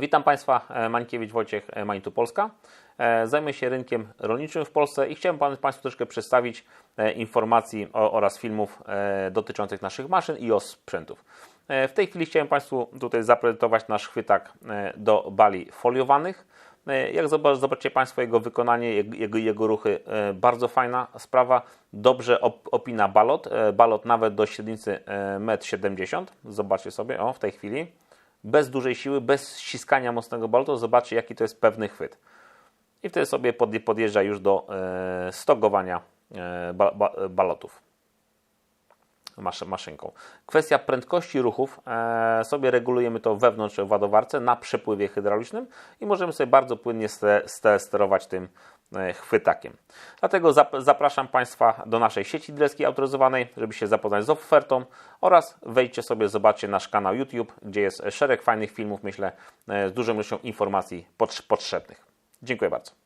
Witam Państwa, e, Mańkiewicz Wojciech, e, Manitu Polska. E, Zajmuję się rynkiem rolniczym w Polsce i chciałem Państwu troszkę przedstawić e, informacji o, oraz filmów e, dotyczących naszych maszyn i os sprzętów. E, W tej chwili chciałem Państwu tutaj zaprezentować nasz chwytak e, do bali foliowanych. E, Jak zob- zobaczycie Państwo jego wykonanie, jego, jego, ruchy, e, bardzo fajna sprawa. Dobrze op- opina balot, e, balot nawet do średnicy e, 1,70 m. Zobaczcie sobie, o w tej chwili bez dużej siły, bez ściskania mocnego balotu, zobaczcie jaki to jest pewny chwyt. I wtedy sobie pod- podjeżdża już do e, stogowania e, ba, ba, balotów maszy, maszynką. Kwestia prędkości ruchów, e, sobie regulujemy to wewnątrz w ładowarce na przepływie hydraulicznym i możemy sobie bardzo płynnie ste, ste, sterować tym chwytakiem. Dlatego zap, zapraszam Państwa do naszej sieci dealerskiej autoryzowanej, żeby się zapoznać z ofertą oraz wejdźcie sobie, zobaczcie nasz kanał YouTube, gdzie jest szereg fajnych filmów, myślę, e, z dużą ilością informacji potrz- potrzebnych. Dziękuję bardzo.